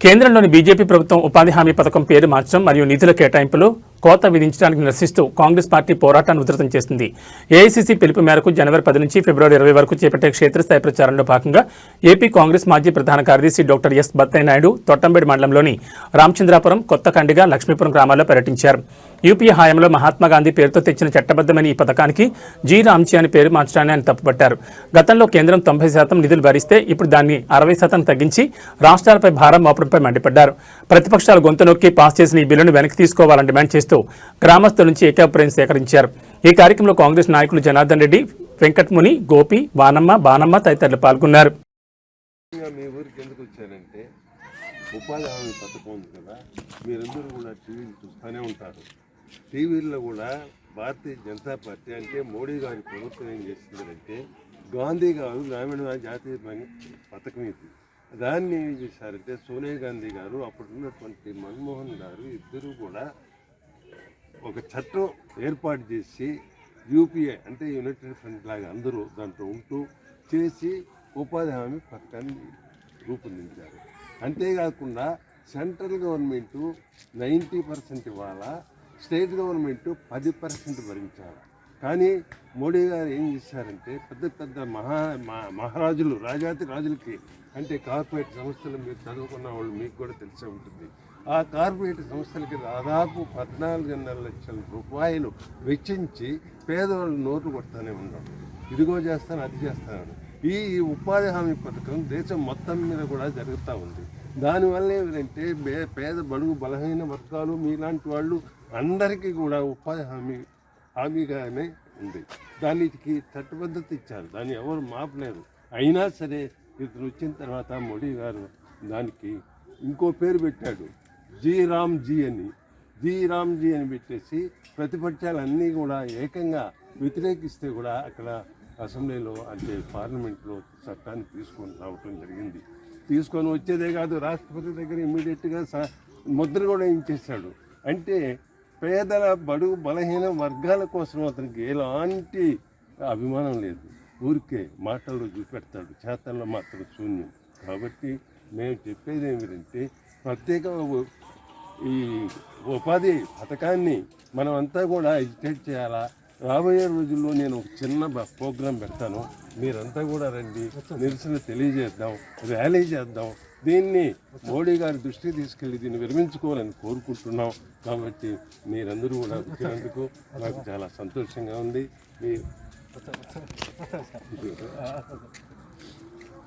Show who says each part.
Speaker 1: కేంద్రంలోని బీజేపీ ప్రభుత్వం ఉపాధి హామీ పథకం పేరు మార్చడం మరియు నిధుల కేటాయింపులు కోత విధించడానికి నిరసిస్తూ కాంగ్రెస్ పార్టీ పోరాటాన్ని ఉధృతం చేసింది. ఏఐసీసీ పిలుపు మేరకు జనవరి పది నుంచి ఫిబ్రవరి ఇరవై వరకు చేపట్టే క్షేత్రస్థాయి ప్రచారంలో భాగంగా ఏపీ కాంగ్రెస్ మాజీ ప్రధాన కార్యదర్శి డాక్టర్ ఎస్ బత్తయ్య నాయుడు తొట్టంబేడి మండలంలోని రామచంద్రాపురం కొత్త కండిగా లక్ష్మీపురం గ్రామాల్లో పర్యటించారు. యూపీఏ హయాంలో మహాత్మాగాంధీ పేరుతో తెచ్చిన చట్టబద్దమైన ఈ పథకానికి జీ రామ్జీ అని పేరు మార్చడాన్ని ఆయన తప్పుపట్టారు. గతంలో కేంద్రం తొంభై శాతం నిధులు భరిస్తే ఇప్పుడు దాన్ని అరవై శాతం తగ్గించి రాష్ట్రాలపై భారం మోపడంపై మండిపడ్డారు. ప్రతిపక్షాలు గొంతు నొక్కి పాస్ చేసిన ఈ బిల్లును వెనక్కి తీసుకోవాలని డిమాండ్ చేస్తూ గ్రామస్తుల నుంచి ఏకాభిప్రాయం సేకరించారు. ఈ కార్యక్రమంలో కాంగ్రెస్ నాయకులు జనార్దన్ రెడ్డి వెంకట్ముని గోపి వానమ్మ బానమ్మ తదితరులు పాల్గొన్నారు.
Speaker 2: మీ ఊరికి ఎందుకు వచ్చానంటే ఉపాధి హామీ పథకం ఉంది కదా మీరందరూ కూడా టీవీలు చూస్తూనే ఉంటారు. టీవీల్లో కూడా భారతీయ జనతా పార్టీ అంటే మోడీ గారి ప్రభుత్వం ఏం చేస్తుందంటే గాంధీ గారు గ్రామీణ జాతీయ పథకం ఇది. దాన్ని ఏం చేశారంటే సోనియా గాంధీ గారు అప్పుడున్నటువంటి మన్మోహన్ గారు ఇద్దరు కూడా ఒక చట్టం ఏర్పాటు చేసి యూపీఐ అంటే యునైటెడ్ ఫ్రంట్ లాగా అందరూ దాంట్లో ఉంటూ చేసి ఉపాధి హామీ పథకాన్ని రూపొందించారు. అంతేకాకుండా సెంట్రల్ గవర్నమెంట్ నైంటీ పర్సెంట్ ఇవ్వాలా స్టేట్ గవర్నమెంట్ పది పర్సెంట్ భరించాలి? కానీ మోడీ గారు ఏం చేశారంటే పెద్ద పెద్ద మహా మా- మహారాజులు రాజాతి రాజులకి అంటే కార్పొరేట్ సంస్థలు మీరు చదువుకున్న వాళ్ళు మీకు కూడా తెలిసే ఉంటుంది. ఆ కార్పొరేట్ సంస్థలకి దాదాపు పద్నాలుగున్నర లక్షల రూపాయలు వెచ్చించి పేదవాళ్ళు నోట్లు కొడతానే ఉన్నాం. ఇదిగో చేస్తాను అది చేస్తాను ఈ ఉపాధి హామీ పథకం దేశం మొత్తం మీద కూడా జరుగుతూ ఉంది. దానివల్ల ఏమిటంటే బే- పేద బడుగు బలహీన వర్గాలు మీలాంటి వాళ్ళు అందరికీ కూడా ఉపాధి హామీ హామీగానే ఉంది. దానికి చట్టబద్ధత ఇచ్చారు. దాన్ని ఎవరు మాపలేరు. అయినా సరే ఇతను వచ్చిన తర్వాత మోడీ గారు దానికి ఇంకో పేరు పెట్టాడు. జీ రామ్ జీ అని. జీ రామ్ జీ అని పెట్టేసి ప్రతిపక్షాలన్నీ కూడా ఏకంగా వ్యతిరేకిస్తే కూడా అక్కడ అసెంబ్లీలో అంటే పార్లమెంట్లో చట్టాన్ని తీసుకొని రావటం జరిగింది. తీసుకొని వచ్చేదే కాదు రాష్ట్రపతి దగ్గర ఇమీడియట్గా స ముద్ర కూడా ఇచ్చేసాడు అంటే పేదల బడుగు బలహీన వర్గాల కోసం అతనికి ఎలాంటి అభిమానం లేదు. ఊరికే మాటల్లో చూపెడతాడు చేతల్లో మాత్రం శూన్యం. కాబట్టి మేము చెప్పేది ఏమిటంటే ప్రత్యేక ఈ ఉపాధి పథకాన్ని మనం అంతా కూడా ఎడ్యుకేట్ చేయాలా రాబోయే రోజుల్లో నేను ఒక చిన్న బ- ప్రోగ్రాం పెడతాను మీరంతా కూడా రండి నిరసన తెలియజేద్దాం ర్యాలీ చేద్దాం దీన్ని మోడీ గారి దృష్టికి తీసుకెళ్ళి దీన్ని విరమించుకోవాలని కోరుకుంటున్నాం కాబట్టి మీరందరూ కూడా వచ్చినందుకు నాకు చాలా సంతోషంగా ఉంది మీ